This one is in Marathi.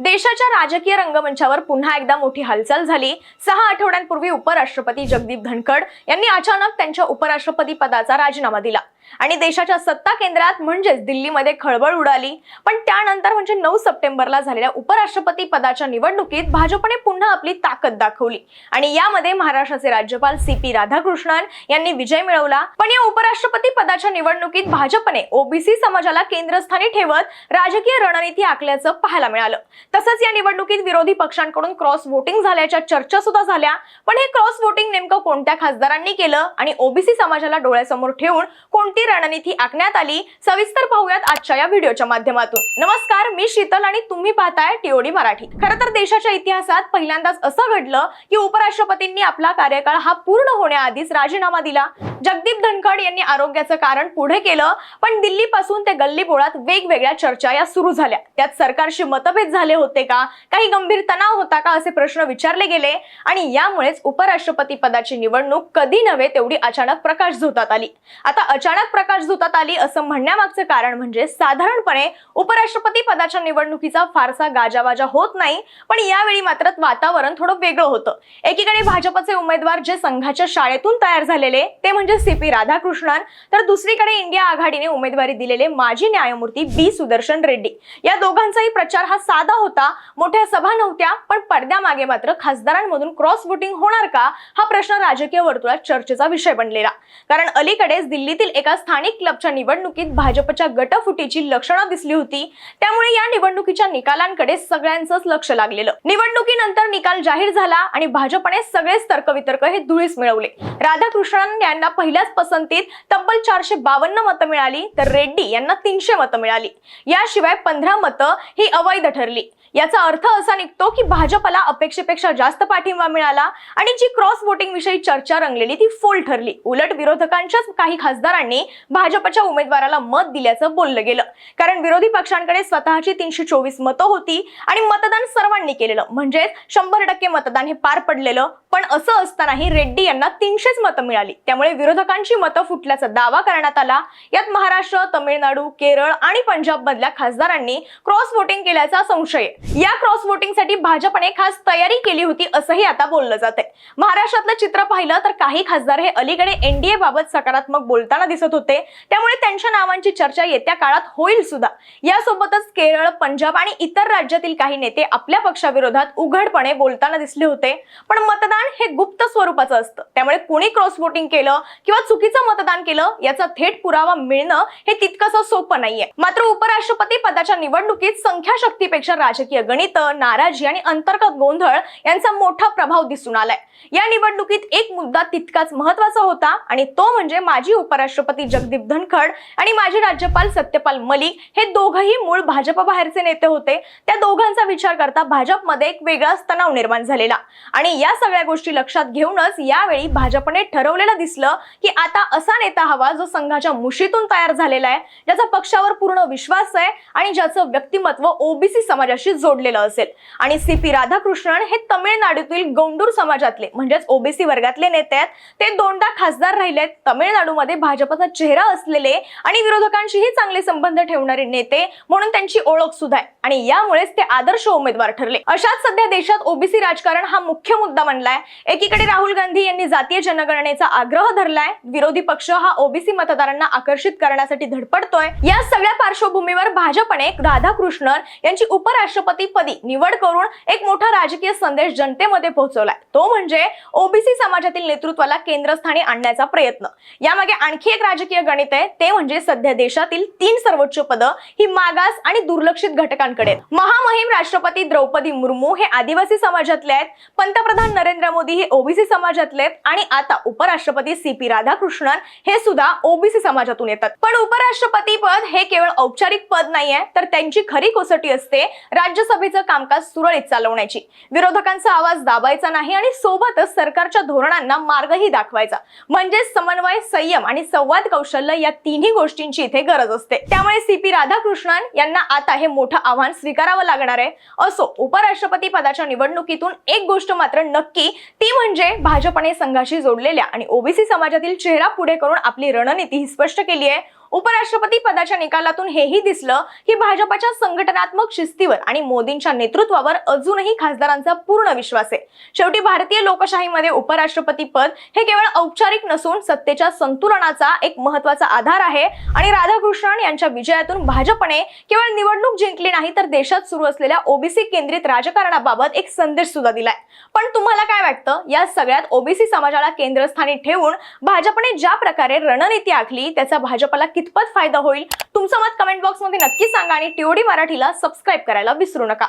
देशाच्या राजकीय रंगमंचावर पुन्हा एकदा मोठी हालचाल झाली. सहा आठवड्यांपूर्वी उपराष्ट्रपती जगदीप धनखड यांनी अचानक त्यांच्या उपराष्ट्रपती पदाचा राजीनामा दिला. आणि देशाच्या सत्ता केंद्रात म्हणजेच दिल्लीमध्ये खळबळ उडाली. पण त्यानंतर म्हणजे नऊ सप्टेंबरला झालेल्या उपराष्ट्रपती पदाच्या निवडणुकीत भाजपने पुन्हा आपली ताकद दाखवली. आणि यामध्ये महाराष्ट्राचे राज्यपाल सी पी राधाकृष्णन यांनी विजय मिळवला. पण या उपराष्ट्रपती पदाच्या निवडणुकीत भाजपने ओबीसी समाजाला केंद्रस्थानी ठेवत राजकीय रणनीती आखल्याचं पाहायला मिळालं. तसंच या निवडणुकीत विरोधी पक्षांकडून क्रॉस वोटिंग झाल्याच्या चर्चा सुद्धा झाल्या. पण हे क्रॉस वोटिंग नेमकं कोणत्या खासदारांनी केलं? आणि ओबीसी समाजाला डोळ्यासमोर ठेवून कोणती रणनीती आखण्यात आली सविस्तर पाहूयात आजच्या या व्हिडिओच्या माध्यमातून. नमस्कार मी शीतल आणि तुम्ही पाहताय टीओडी मराठी. खर तर देशाच्या इतिहासात पहिल्यांदाच असं घडलं की उपराष्ट्रपतींनी आपला कार्यकाळ हा पूर्ण होण्याआधीच राजीनामा दिला. जगदीप धनखड यांनी आरोग्याचं कारण पुढे केलं पण दिल्लीपासून ते गल्लीबोळात वेगवेगळ्या चर्चा या सुरू झाल्या. त्यात सरकारशी मतभेद झाले होते का? काही गंभीर तणाव होता का? असे प्रश्न विचारले गेले. आणि यामुळेच उपराष्ट्रपती पदाची निवडणूक कधी नव्हे तेवढी अचानक प्रकाश झोतात आली. आता अचानक प्रकाश झोतात आली असं म्हणण्यामागचं कारण म्हणजे साधारणपणे उपराष्ट्रपती पदाच्या निवडणुकीचा फारसा गाजावाजा होत नाही पण यावेळी मात्र वातावरण थोडं वेगळं होतं. एकीकडे भाजपचे उमेदवार जे संघाच्या शाळेतून तयार झालेले ते म्हणजे सी पी राधाकृष्णन तर दुसरीकडे इंडिया आघाडीने उमेदवारी दिलेले माजी न्यायमूर्ती बी सुदर्शन रेड्डी. या दोघांचाही प्रचार हा साधा होता मोठ्या सभा नव्हत्या पण पडद्यामागे मात्र खासदारांमधून क्रॉस वोटिंग होणार का हा प्रश्न राजकीय वर्तुळात चर्चेचा विषय बनलेला. कारण अलीकडेच दिल्लीतील एका स्थानिक क्लबच्या निवडणुकीत भाजपच्या गटफुटीची लक्षणं दिसली होती. त्यामुळे या निवडणुकीच्या निकालांकडे सगळ्यांचंच लक्ष लागलेलं. निवडणुकीनंतर निकाल जाहीर झाला आणि भाजपने सगळेच तर्कवितर्क हे धुळीस मिळवले. राधाकृष्णन यांना पहिल्याच पसंतीत तब्बल चारशे बावन्न मतं मिळाली तर रेड्डी यांना तीनशे मतं मिळाली. याशिवाय पंधरा मतं ही अवैध ठरली. याचा अर्थ असा निघतो की भाजपला अपेक्षेपेक्षा जास्त पाठिंबा मिळाला आणि जी क्रॉस वोटिंग विषयी चर्चा रंगलेली ती फोल ठरली. उलट विरोधकांच्याच काही खासदारांनी भाजपच्या उमेदवाराला मत दिल्याचं बोललं गेलं. कारण विरोधी पक्षांकडे स्वतःची तीनशे चोवीस मतं होती आणि मतदान सर्वांनी केलेलं. म्हणजेच शंभर टक्के मतदान हे पार पडलेलं. पण असं असतानाही रेड्डी यांना तीनशेच मतं मिळाली. त्यामुळे विरोधकांची मतं फुटल्याचा दावा करण्यात आला. यात महाराष्ट्र तमिळनाडू केरळ आणि पंजाब मधल्या खासदारांनी क्रॉस वोटिंग केल्याचा संशय या क्रॉस वोटिंगसाठी भाजपने खास तयारी केली होती असंही आता बोललं जाते महाराष्ट्रातलं चित्र पाहिलं तर काही खासदार हे अलीकडे एनडीए बाबत सकारात्मक बोलताना दिसत होते. त्यामुळे त्यांच्या नावांची चर्चा येत्या काळात होईल सुद्धा. यासोबतच केरळ पंजाब आणि इतर राज्यातील काही नेते आपल्या पक्षाविरोधात उघडपणे बोलताना दिसले होते. पण मतदान हे गुप्त स्वरूपाचं असतं. त्यामुळे कुणी क्रॉस वोटिंग केलं किंवा चुकीचं मतदान केलं याचा थेट पुरावा मिळणं हे तितकंसं सोपं नाहीये. मात्र उपराष्ट्रपती पदाच्या निवडणुकीत संख्याशक्तीपेक्षा राजकीय गणित नाराजी आणि अंतर्गत गोंधळ यांचा मोठा प्रभाव दिसून आलाय. या निवडणुकीत एक मुद्दा तितकाच महत्त्वाचा होता आणि तो म्हणजे माजी उपराष्ट्रपती जगदीप धनखड आणि माजी राज्यपाल सत्यपाल मलिक हे दोघही मूळ भाजप बाहेरचे नेते होते. त्या दोघांचा विचार करता भाजपमध्ये एक वेगळाच तणाव निर्माण झालेला. आणि या सगळ्या गोष्टी लक्षात घेऊनच यावेळी भाजपने ठरवलेलं दिसलं की आता असा नेता हवा जो संघाच्या मुशीतून तयार झालेला आहे ज्याचा पक्षावर पूर्ण विश्वास आहे आणि ज्याचं व्यक्तिमत्व ओबीसी समाजाशी जोडलेलं असेल. आणि सी पी राधाकृष्णन हे तमिळनाडूतील गोंडूर समाजातले म्हणजेच ओबीसी वर्गातले नेते आहेत. ते दोनदा खासदार राहिलेत. तमिळनाडूमध्ये भाजपचा चेहरा असलेले आणि विरोधकांशीही चांगले संबंध ठेवणारे नेते म्हणून त्यांची ओळख सुद्धा आहे. आणि यामुळेच ते आदर्श उमेदवार ठरले. अशाच सध्या देशात ओबीसी राजकारण हा मुख्य मुद्दा बनलाय एकीकडे राहुल गांधी यांनी जातीय जनगणनेचा आग्रह धरलाय. विरोधी पक्ष हा ओबीसी मतदारांना आकर्षित करण्यासाठी धडपडतोय. या सगळ्या पार्श्वभूमीवर भाजपने राधाकृष्णन यांची उपराष्ट्रपती पदी निवड करून एक मोठा राजकीय संदेश जनतेमध्ये पोहोचवलाय. तो म्हणजे ओबीसी समाजातील नेतृत्वाला केंद्रस्थानी आणण्याचा प्रयत्न. यामागे आणखी एक राजकीय गणित आहे ते म्हणजे सध्या देशातील तीन सर्वोच्च पदं ही मागास आणि दुर्लक्षित घटकांकडे आहेत. महामहिम राष्ट्रपती द्रौपदी मुर्मू हे आदिवासी समाजातले आहेत पंतप्रधान नरेंद्र मोदी हे ओबीसी समाजातले आहेत आणि आता उपराष्ट्रपती सी पी राधाकृष्णन हे सुद्धा ओबीसी समाजातून येतात. पण उपराष्ट्रपती पद हे केवळ औपचारिक पद नाहीये तर त्यांची खरी कोसटी असते राज्य राज्यसभेचं कामकाज सुरळीत चालवण्याची. विरोधकांचा आवाज दाबायचा नाही आणि सोबतच सरकारच्या धोरणांना मार्गही दाखवायचा. म्हणजेच समन्वय संयम आणि संवाद कौशल्य या तिन्ही गोष्टींची इथे गरज असते. त्यामुळे सी पी राधाकृष्णन यांना आता हे मोठं आव्हान स्वीकारावं लागणार आहे. असो उपराष्ट्रपती पदाच्या निवडणुकीतून एक गोष्ट मात्र नक्की ती म्हणजे भाजपने संघाशी जोडलेल्या आणि ओबीसी समाजातील चेहरा पुढे करून आपली रणनीती ही स्पष्ट केली आहे. उपराष्ट्रपती पदाच्या निकालातून हेही दिसलं की भाजपच्या संघटनात्मक शिस्तीवर आणि मोदींच्या नेतृत्वावर अजूनही खासदारांचा पूर्ण विश्वास आहे. शेवटी भारतीय लोकशाहीमध्ये उपराष्ट्रपती पद हे केवळ औपचारिक नसून सत्तेच्या संतुलनाचा एक महत्त्वाचा आधार आहे आणि राधाकृष्णन यांच्या विजयातून भाजपने केवळ निवडणूक जिंकली नाही तर देशात सुरू असलेल्या ओबीसी केंद्रित राजकारणाबाबत एक संदेश सुद्धा दिलाय. पण तुम्हाला काय वाटतं? या सगळ्यात ओबीसी समाजाला केंद्रस्थानी ठेवून भाजपने ज्या प्रकारे रणनीती आखली त्याचा भाजपला कितपत फायदा होईल? तुमचं मत कमेंट बॉक्समध्ये नक्की सांगा आणि टीओडी मराठीला सबस्क्राईब करायला विसरू नका.